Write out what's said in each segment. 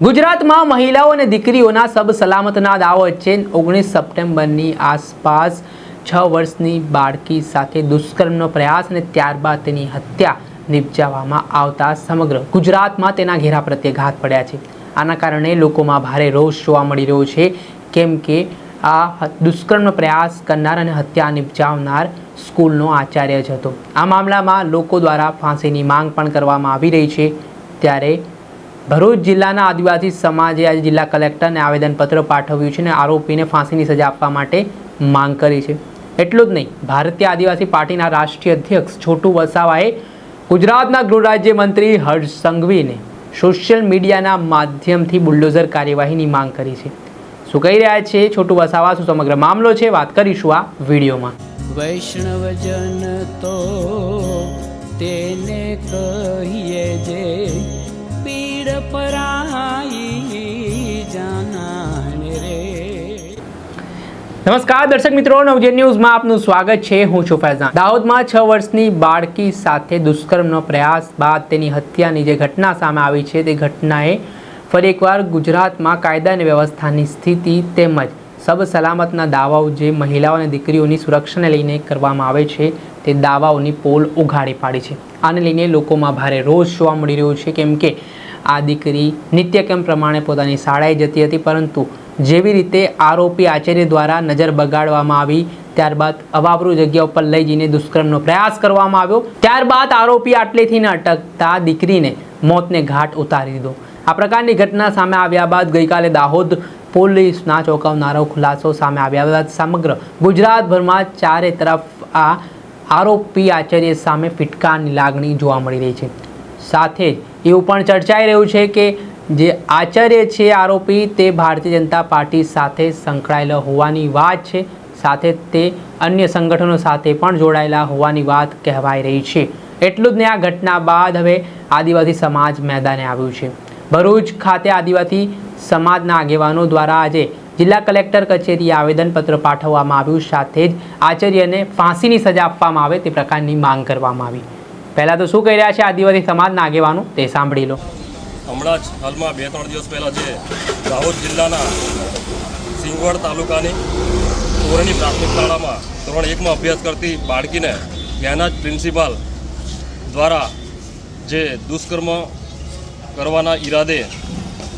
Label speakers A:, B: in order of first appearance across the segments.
A: ગુજરાતમાં મહિલાઓ અને દીકરીઓના સબ સલામતના દાવો વચ્ચે ઓગણીસ સપ્ટેમ્બરની આસપાસ છ વર્ષની બાળકી સાથે દુષ્કર્મનો પ્રયાસ અને ત્યારબાદ તેની હત્યા નિપજાવવામાં આવતા સમગ્ર ગુજરાતમાં તેના ઘેરા પ્રત્યે ઘાત પડ્યા છે. આના કારણે લોકોમાં ભારે રોષ જોવા મળી રહ્યો છે. કેમ કે આ દુષ્કર્મનો પ્રયાસ કરનાર અને હત્યા નિપજાવનાર સ્કૂલનો આચાર્ય જ હતો. આ મામલામાં લોકો દ્વારા ફાંસીની માંગ પણ કરવામાં આવી રહી છે. ત્યારે ભરૂચ જિલ્લાના આદિવાસી સમાજે આજે જિલ્લા કલેક્ટરને આવેદનપત્ર પાઠવ્યું છે અને આરોપીને ફાંસીની સજા આપવા માટે માંગ કરી છે. એટલું જ નહીં, ભારતીય આદિવાસી પાર્ટીના રાષ્ટ્રીય અધ્યક્ષ છોટુ વસાવાએ ગુજરાતના ગૃહ રાજ્યમંત્રી હર્ષ સંઘવીને સોશિયલ મીડિયાના માધ્યમથી બુલડોઝર કાર્યવાહીની માંગ કરી છે. શું કહી રહ્યા છે છોટુ વસાવા? શું સમગ્ર મામલો છે? વાત કરીશું આ વિડીયોમાં.
B: વૈષ્ણવજન તો તેને કહીએ
A: નમસ્કાર, દર્શક મિત્રો નવજે ન્યૂઝમાં આપનું સ્વાગત છે. હું છું ફૈઝાન. દાહોદમાં છ વર્ષની બાળકી સાથે દુષ્કર્મનો પ્રયાસ બાદ તેની હત્યાની જે ઘટના સામે આવી છે, તે ઘટનાએ ફરી એકવાર ગુજરાતમાં કાયદા અને વ્યવસ્થાની સ્થિતિ તેમજ સબ સલામતના દાવાઓ જે મહિલાઓ અને દીકરીઓની સુરક્ષાને લઈને કરવામાં આવે છે, તે દાવાઓની પોલ ઉઘાડી પાડી છે. આને લઈને લોકોમાં ભારે રોષ જોવા મળી રહ્યો છે. કેમ કે આ દીકરી નિત્યક્રમ પ્રમાણે પોતાની શાળાએ જતી હતી, પરંતુ જેવી રીતે આરોપી આચાર્ય દ્વારા નજર બગાડવામાં આવી, ત્યારબાદ અવાબરૂ જગ્યા ઉપર લઈ જઈને દુષ્કર્મનો પ્રયાસ કરવામાં આવ્યો, ત્યારબાદ આરોપી આટલેથી ન અટકતા દીકરીને મોતને ઘાટ ઉતારી દીધો. આ પ્રકારની ઘટના સામે આવ્યા બાદ ગઈકાલે દાહોદ પોલીસના ચોંકાવનારો ખુલાસો સામે આવ્યા બાદ સમગ્ર ગુજરાતભરમાં ચારે તરફ આ આરોપી આચાર્ય સામે ફિટકારની લાગણી જોવા મળી રહી છે. સાથે જ એવું પણ ચર્ચાઈ રહ્યું છે કે જે આચાર્ય છે આરોપી તે ભારતીય જનતા પાર્ટી સાથે સંકળાયેલો હોવાની વાત છે. સાથે તે અન્ય સંગઠનો સાથે પણ જોડાયેલા હોવાની વાત કહેવાઈ રહી છે. એટલું જ ને આ ઘટના બાદ હવે આદિવાસી સમાજ મેદાને આવ્યું છે. ભરૂચ ખાતે આદિવાસી સમાજના આગેવાનો દ્વારા આજે જિલ્લા કલેક્ટર કચેરીએ આવેદનપત્ર પાઠવવામાં આવ્યું. સાથે જ આચાર્યને ફાંસીની સજા આપવામાં આવે તે પ્રકારની માંગ કરવામાં આવી. પહેલાં તો શું કહી રહ્યા છે આદિવાસી સમાજના આગેવાનો? તે સાંભળી લો.
C: હમણાં જ હાલમાં બે ત્રણ દિવસ પહેલાં જે દાહોદ જિલ્લાના સિંગવડ તાલુકાની તોરણી પ્રાથમિક શાળામાં ધોરણ એકમાં અભ્યાસ કરતી બાળકીને ત્યાંના જ પ્રિન્સિપાલ દ્વારા જે દુષ્કર્મ કરવાના ઈરાદે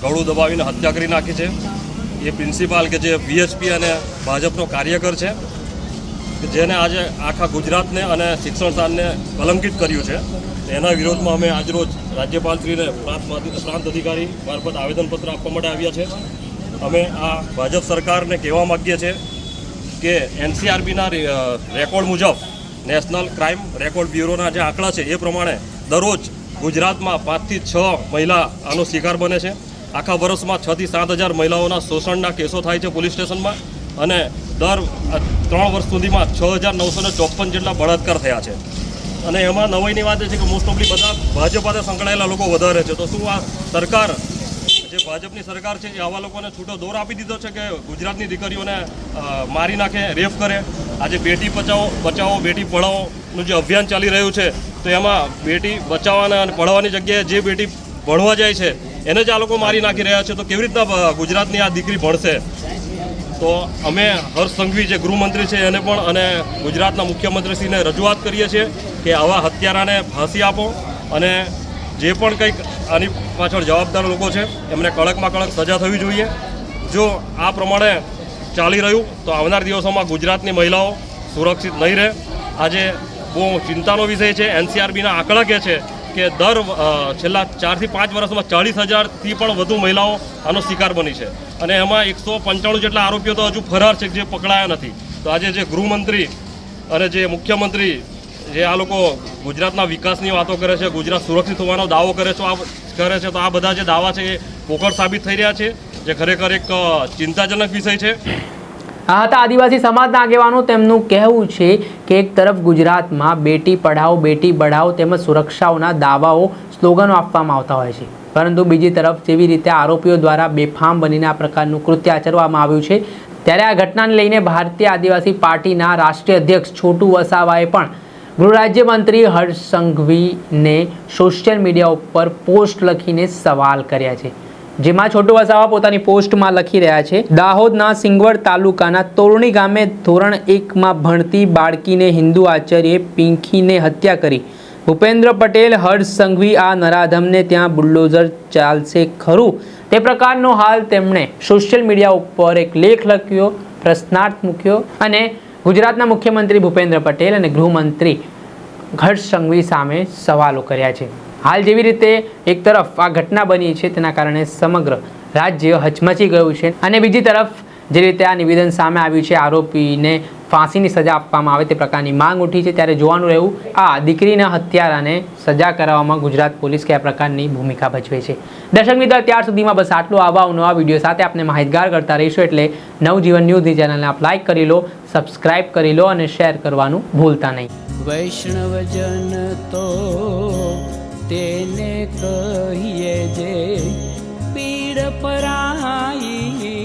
C: ગળું દબાવીને હત્યા કરી નાખી છે. એ પ્રિન્સિપાલ કે જે વીએચપી અને ભાજપનો કાર્યકર છે જેને આજે આખા ગુજરાતને અને શિક્ષણ સ્થાનને કલંકિત કર્યું છે, એના વિરોધમાં અમે આજરોજ રાજ્યપાલશ્રીને પ્રાંત પ્રાંત અધિકારી મારફત આવેદનપત્ર આપવા માટે આવ્યા છે. અમે આ ભાજપ સરકારને કહેવા માગીએ છીએ કે એનસીઆરબીના રેકોર્ડ મુજબ, નેશનલ ક્રાઇમ રેકોર્ડ બ્યુરોના જે આંકડા છે, એ પ્રમાણે દરરોજ ગુજરાતમાં પાંચથી છ મહિલા આનો શિકાર બને છે. આખા વર્ષમાં છથી સાત હજાર મહિલાઓના શોષણના કેસો થાય છે પોલીસ સ્ટેશનમાં. અને દર ત્રણ વર્ષ સુધીમાં છ હજાર નવસો ને ચોપન જેટલા બળાત્કાર થયા છે. અને એમાં નવાઈની વાત એ છે કે મોસ્ટ ઓફલી બધા ભાજપ સાથે સંકળાયેલા લોકો વધારે છે. તો શું આ સરકાર, જે ભાજપની સરકાર છે, એ આવા લોકોને છૂટો દોર આપી દીધો છે કે ગુજરાતની દીકરીઓને મારી નાખે રેફ કરે? આજે બેટી બચાવો બચાવો, બેટી પઢાવોનું જે અભિયાન ચાલી રહ્યું છે, તો એમાં બેટી બચાવવાના અને પઢાવવાની જગ્યાએ જે બેટી ભણવા જાય છે, એને જ આ લોકો મારી નાખી રહ્યા છે. તો કેવી રીતના ગુજરાતની આ દીકરી ભણશે? તો અમે હર્ષ સંઘવી જે ગૃહમંત્રી છે એને પણ અને ગુજરાતના મુખ્યમંત્રીશ્રીને રજૂઆત કરીએ છીએ કે આવા હત્યારાને ફાંસી આપો અને જે પણ કંઈક આની પાછળ જવાબદાર લોકો છે, એમને કડકમાં કડક સજા થવી જોઈએ. જો આ પ્રમાણે ચાલી રહ્યું, તો આવનાર દિવસોમાં ગુજરાતની મહિલાઓ સુરક્ષિત નહીં રહે. આજે બહુ ચિંતાનો વિષય છે, એનસીઆરબીના આંકડા કહે છે કે દર છેલ્લા ચારથી પાંચ વર્ષમાં ચાળીસ હજારથી પણ વધુ મહિલાઓ આનો શિકાર બની છે. અને એમાં એકસો પંચાણું જેટલા આરોપીઓ તો હજુ ફરાર છે, જે પકડાયા નથી. તો આજે જે ગૃહમંત્રી અને જે મુખ્યમંત્રી, જે આ લોકો ગુજરાતના વિકાસની વાતો કરે છે, ગુજરાત સુરક્ષિત હોવાનો દાવો કરે છે, આ કરે છે, તો આ બધા જે દાવા છે એ પોકળ સાબિત થઈ રહ્યા છે, જે ખરેખર એક ચિંતાજનક વિષય છે.
A: આ હતા આદિવાસી સમાજના આગેવાનો. તેમનું કહેવું છે કે એક તરફ ગુજરાતમાં બેટી પઢાઓ, બેટી બઢાઓ તેમજ સુરક્ષાઓના દાવાઓ સ્લોગનો આપવામાં આવતા હોય છે. પરંતુ બીજી તરફ જેવી રીતે આરોપીઓ દ્વારા બેફામ બનીને આ પ્રકારનું કૃત્ય આચરવામાં આવ્યું છે, ત્યારે આ ઘટનાને લઈને ભારતીય આદિવાસી પાર્ટીના રાષ્ટ્રીય અધ્યક્ષ છોટુ વસાવાએ પણ ગૃહ રાજ્યમંત્રી હર્ષ સંઘવીને સોશિયલ મીડિયા ઉપર પોસ્ટ લખીને સવાલ કર્યા છે, જેમાં છોટુ વસાવા પોતાની પોસ્ટમાં લખી રહ્યા છે, દાહોદના સિંગવડ તાલુકાના તોરણી ગામે ધોરણ એકમાં ભણતી બાળકીને હિન્દુ આચાર્યે પીંખીને હત્યા કરી. ભૂપેન્દ્ર પટેલ, હર્ષ સંઘવી આ નરાધમને ત્યાં બુલડોઝર ચાલશે ખરું? તે પ્રકારનો હાલ તેમણે સોશિયલ મીડિયા ઉપર એક લેખ લખ્યો, પ્રશ્નાર્થ મૂક્યો અને ગુજરાતના મુખ્યમંત્રી ભૂપેન્દ્ર પટેલ અને ગૃહમંત્રી હર્ષ સંઘવી સામે સવાલો કર્યા છે. હાલ જેવી રીતે એક તરફ આ ઘટના બની છે, તેના કારણે સમગ્ર રાજ્ય હચમચી ગયું છે અને બીજી તરફ જે રીતે આ નિવેદન સામે આવ્યું છે, આરોપીને ફાંસીની સજા આપવામાં આવે તે પ્રકારની માંગ ઉઠી છે. ત્યારે જોવાનું રહેવું, આ દીકરીના હત્યારાને સજા કરાવવામાં ગુજરાત પોલીસ કયા પ્રકારની ભૂમિકા ભજવે છે. દર્શક મિત્રો, ત્યાર સુધીમાં બસ આટલું. આવા નવા વીડિયો સાથે આપણે માહિતગાર કરતા રહીશું એટલે નવજીવન ન્યૂઝની ચેનલને આપ લાઈક કરી લો સબસ્ક્રાઇબ કરી લો અને શેર કરવાનું ભૂલતા નહીં.
B: વૈષ્ણવજન તો તેને કહીએ જે પીડ પરાઈ